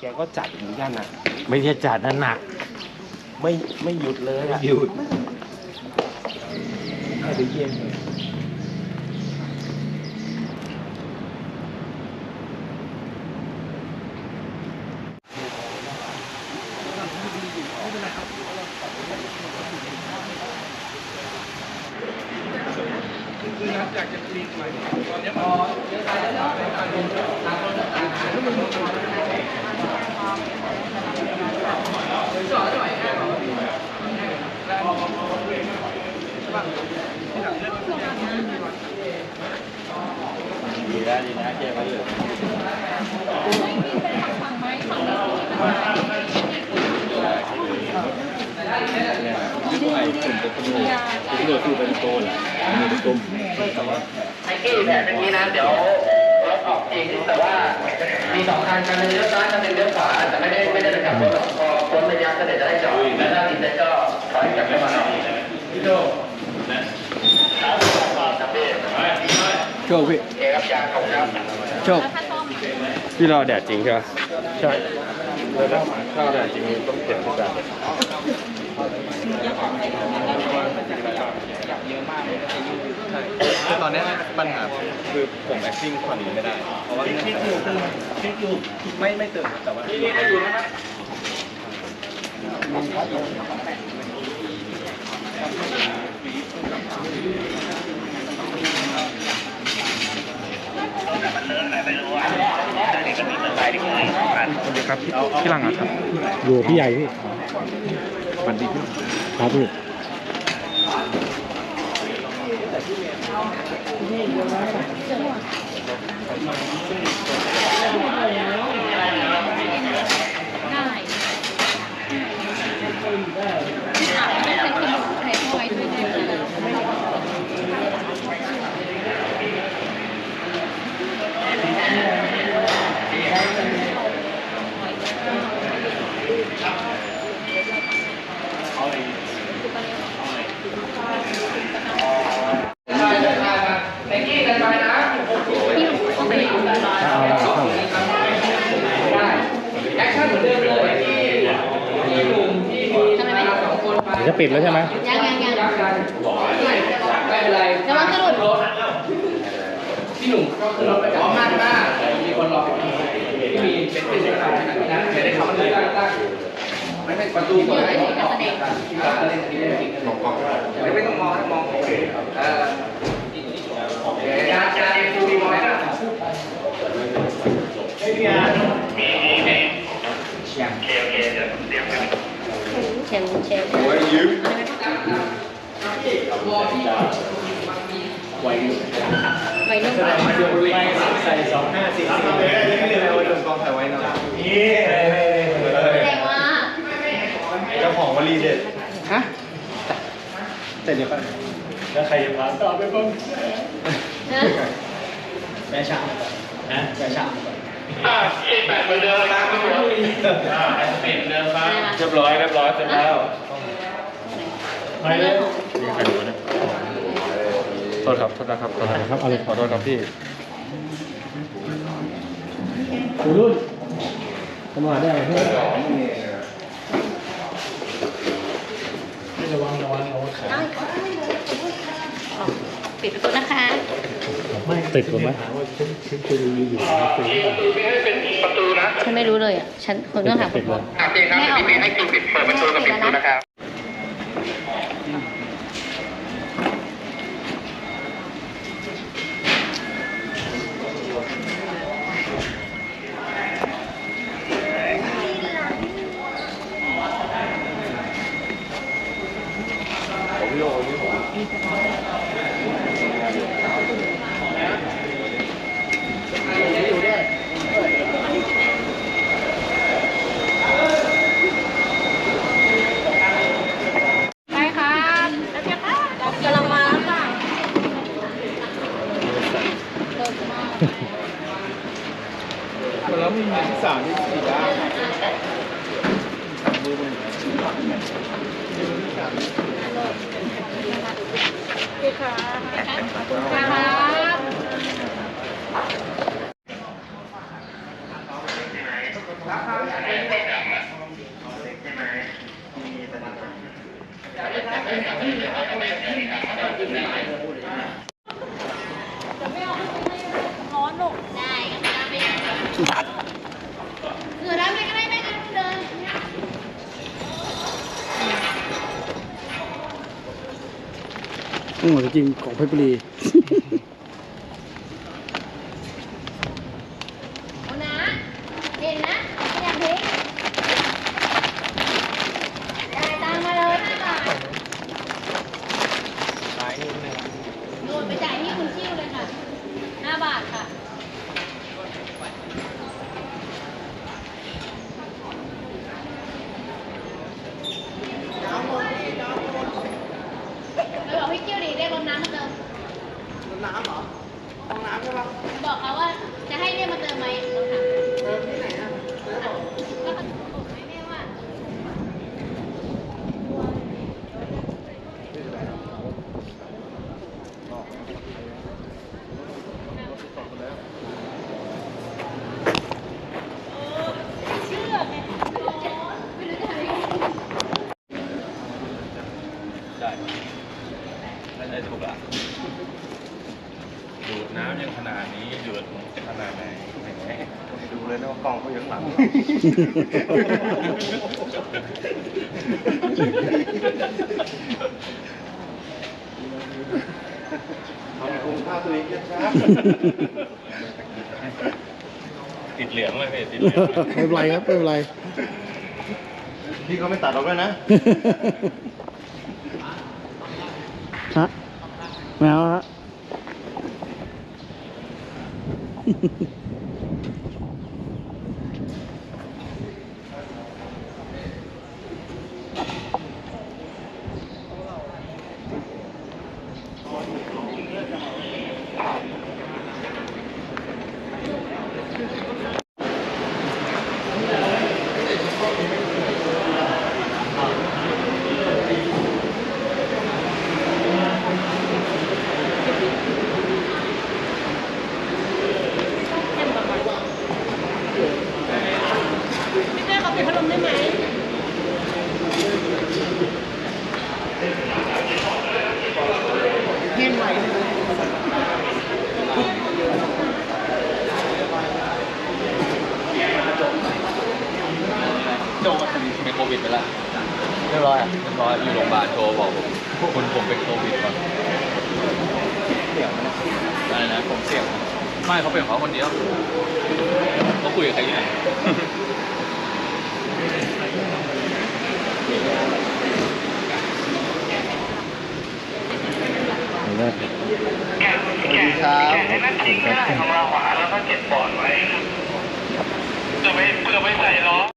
แกก็จัดเหมือนกันอะ ไม่ใช่จัดนะหนัก ไม่ไม่หยุดเลยอะหยุดให้ไปเยี่ยมเลย ดีแล้วดีนะแจ้งไว้เลยที่ไอ้ตุ่มเป็นต้นที่เรา คือเป็นโตนอันนี้เป็นต้มไอ้กี้เนี่ยเป็นนี้นะเดี๋ยวรถออกจริงแต่ว่ามีสองคันคันนึงเลี้ยวซ้ายคันนึงเลี้ยวขวาแต่ไม่ได้ไม่ได้ไปกลับรถพอพ้นระยะก็เดี๋ยวจะได้จอดแล้วถ้าติดเสร็จก็ถอยกลับเข้ามาหน่อยพี่โจโชคพี่โอครับยางของครับโชคพี่รอแดดจริงใช่ไหมใช่แล้วถ้าถ้าแดดจริงต้องเปลี่ยนทุกแบบคือตอนเนี้ยปัญหาคือผม acting ฝั่งนี้ไม่ได้ เพราะว่าเนื่องจากไม่ไม่ตื่นแต่ว่าสวัสดีครับพี่หลังอะครับ อยู่พี่ใหญ่พี่สวัสดีพี่ครับพี่ Thank you. ผิดแล้วใช่ไหมยังยังยังยักกันไม่เป็นไรระวังจะหลุดรถพี่หนุ่มก็คือรถไปกับข้างหน้ามีคนรอที่มีเป็นเป็นอะไรนะไม่ได้เข้ามาเลยไม่ไม่ประตูเปิดให้ออกการเล่นอันนี้เล่นจริงกองกล้องไม่ต้องมองให้มองเออโอเคการการเอ็มฟูมีมองไหมนะไม่มีอะมีมีมีโอเคโอเคเดี๋ยวเดี๋ยว เชนเชนโอ้ยยืมไว้นุ่มใส่สองห้าสี่สิบเลยไม่เลยเอาไว้ตรงกองถ่ายไว้หน่อยนี่แสดงว่าเจ้าของวลีเด็ดฮะแต่เดี๋ยวก่อนแล้วใครจะพาต่อไปบ้างนะแม่ชาฮะแม่ชา อ่าสิบแปดเหมือนเดิมนะทุกคนอ่าเป็นเดิมครับเรียบร้อยเรียบร้อยเสร็จแล้วไปเลยนี่ใครดูนะโทษครับโทษนะครับโทษนะครับเอาเลยขอโทษครับพี่ดูรุ่นทำมาได้ไหมได้ปิดประตูนะคะไม่ ติดหรือไม่ให้เป็นประตูนะฉันไม่รู้เลยอะ ฉันคนต้องถามคนบอกโอเคครับพี่เมย์ให้คิวปิดเปิดประตูกับปิดประตูนะครับ ไปครับแล้วเจ้าค่ะกำลังมาแล้วค่ะเลิศมาก แล้วมีที่สามที่สี่ได้ครับร้อนลูกได้กัน ไม่ได้เสือได้ไหมก็ได้ไม่กันเดินอืมจริงของเพชรบุรี เอานะเห็นนะไม่อยากทิ้งจ่ายตังค์มาเลยห้าบาทโดนไปจ่ายที่คุณชิ่วเลยค่ะห้าบาทค่ะ ไปบอกพี่กิ้วดิเรียกรถน้ำมาเติมรถน้ำเหรอรถน้ำใช่ปะบอกเขาว่าจะให้เรียกมาเติมไหมรถน้ำเติมที่ไหนอะก็เขาบอกไหมแม่ว่า เชื่อไงไม่รู้จะทำยังไง ใช่ไม่ได้ถูกอะดูดน้ำยังขนาดนี้ดูดขนาดไหนแหม ดูเลยนะว่ากล้องเขาอยู่ข้างหลัง ทำคุมค่าตัวเองชัดติดเหลืองเลยพี่ติดเหลืองไม่เป็นไรครับไม่เป็นไรๆพี่เขาไม่ตัดเราด้วยนะ ฮะไม่เอาฮะ พี่เต้เขาปิดพัดลมได้ไหม โจก็เป็นโควิดไปแล้วเรียบร้อยอะเรียบร้อยอยู่โรงพยาบาลโทรบอกผมคุณผมเป็นโควิดก่อนเสี่ยงอะไรนะผมเสี่ยง ไม่เขาเป็นของเขาคนเดียวเขาคุยกับใครที่ไหนแก่ครับแกะให้มันทิ้งก็ได้ของเราหวานแล้วก็เก็บปอดไว้จะไม่เพื่ไม่ใส่ล้อ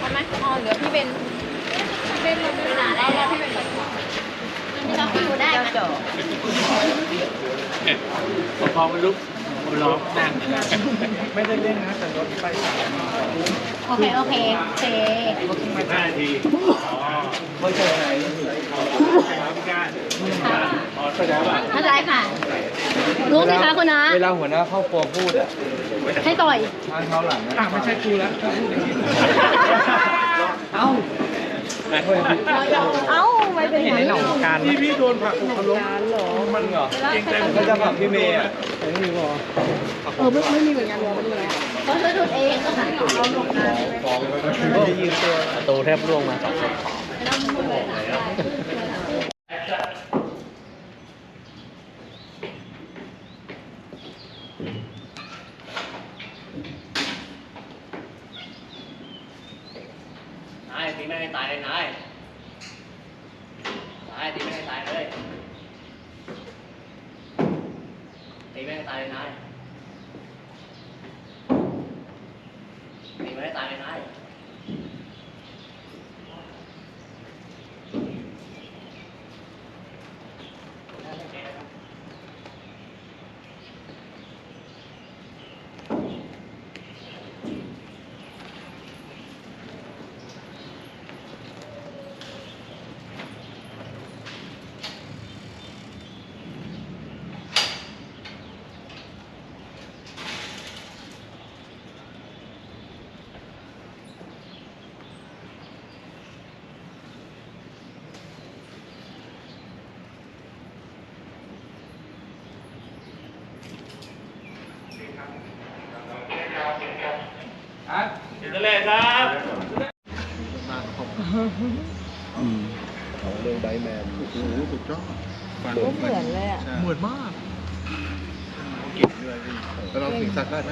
ทำไหมอ๋อเหลือพี่เบนพี่เบน ลงไปหาแล้แล้วพี่เบนแบบไม่ต้องดูได้ค่ะพอมันลุกมันร้องนั่งไม่ได้เล่นนะแต่รถไฟโอเค โอเคโอเคห้านาทีไม่ใช่ไหนค่ะเข้าใจค่ะรู้สิคะคุณนะเวลาหัวหน้าครอบครัวพูดอะให้ต่อยทางเท้าหลังอะไม่ใช่กูแล้วเอ้า เอ้าไม่เป็นอย่างนี้การพี่พี่โดนผักอกเขาล้มมันเหรอเก่งใจผมก็จะผลักพี่เมย์อะเขาจะดูดเองก็ค่ะจะยืนตัวประตูแทบร่วงมาสองนาย ตีไม่ให้ตายเลยนายตายตีไม่ให้ตายเลยตีไม่ให้ตายเลยนายตีไม่ให้ตายเลยนาย เรื่องไบแมนโอ้โหสุดยอดเหมือนเลยอะเหมือนมากเก่งด้วยพี่แล้วเราสิงสักได้ไหม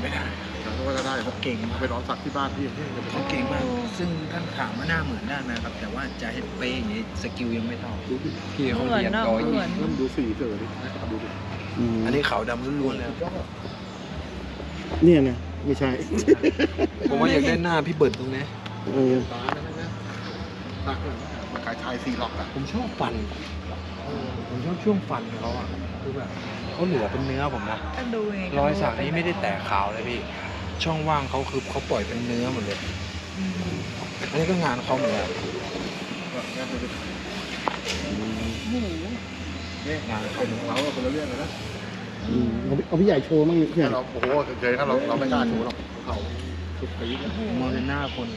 ไม่ได้แต่ว่าก็ได้เขาเก่งไปนอนสักที่บ้านพี่พี่เขาเก่งมาก ซึ่งท่านถามว่าหน้าเหมือนได้ไหมครับ แต่ว่าจะให้เป๊ะอย่างนี้สกิลยังไม่เท่าพี่เขาเรียนร้อยยิงเริ่มดูสีเสือดิดูดิ อันนี้ขาวดำล้วนๆเลยเนี่ยนะไม่ใช่ ผมว่าอยากได้หน้าพี่เบิร์ดตรงนี้เออตาได้ไหมนะตักเลยมันกายชายซีล็อกอะผมชอบฟัน ผมชอบช่วงฟันเขาอะคือแบบเขาเหลือเป็นเนื้อผมนะรอยสักนี้ไม่ได้แตกขาวเลยพี่ ช่องว่างเขาคือเขาปล่อยเป็นเนื้อหมดเลยอันนี้ก็งานเขาเหมือนกัน งานดูดิงานเขาเป็นของเราคนละเรื่องเลยนะอืมเอาพี่เอาพี่ใหญ่โชว์มั่งพี่ใหญ่เราโอ้โหเฉยๆถ้าเราเราไม่กล้าโชว์หรอกเขาสุดปีดมอร์นาคน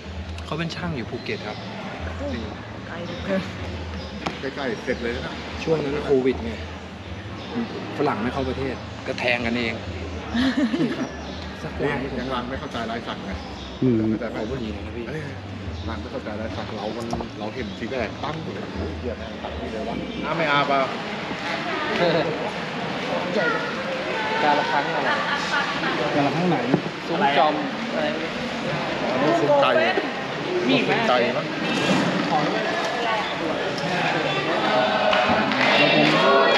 เขาเป็นช่างอยู่ภูเก็ตครับใกล้ๆเสร็จเลยนะช่วงนั้นโควิดไงฝรั่งไม่เข้าประเทศก็แทงกันเองพี่ครับสักนี่ลายให้ผมยังรังไม่เข้าใจลายสักไงอืม แต่ขอผู้หญิงนะพี่ เอ้ย รังไม่เข้าใจลายสักเรา มัน เราเห็นทีแรกตั้งอยู่เลยโอ้โหเหี้ยแม่งตัดนี่เลยวะน้ำไม่อาบอะการละครั้งอะไรแต่ละข้างไหนซุ้มจอมอันนี้สุดใจมีสุดใจมั้งฝาก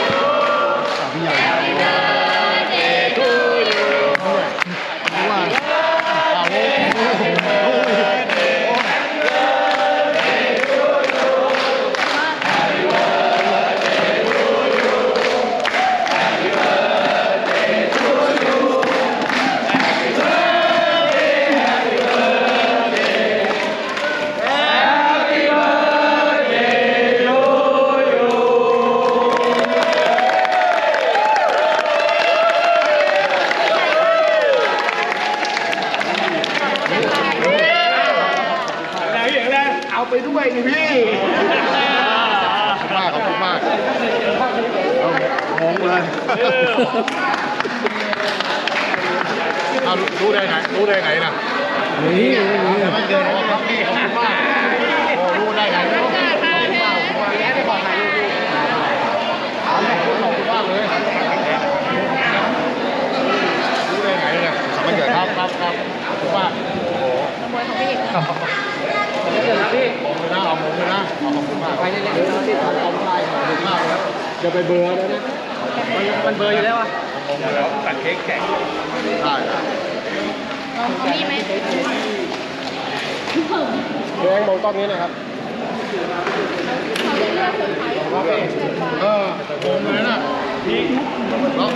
เอาไปด้วยนี่พี่ขอบคุณมากขอบคุณมากเอางงเลยเอารู้ได้ไงรู้ได้ไงนะนี่ไม่เดินออกครับพี่ขอบคุณมากโอ้รู้ได้ไงขอบคุณมากขอบคุณมากขอบคุณมากแย่ได้ก่อนถ่ายรูปดูขอบคุณขอบคุณมากเลยรู้ได้ไงเนี่ยมันเกิดครับครับครับขอบคุณมากโอ้โหขโมยของพี่เอก ไปเรื่อยๆที่ทำเอาไล่ขอบคุณมากเลยจะไปเบอร์แล้วนะมันเบอร์อยู่แล้วอะตัดเค้กแข็งได้ได้เอาของพี่ไหมแดงมองกล้องนี้นะครับคก็โกงเลยนะแล้ว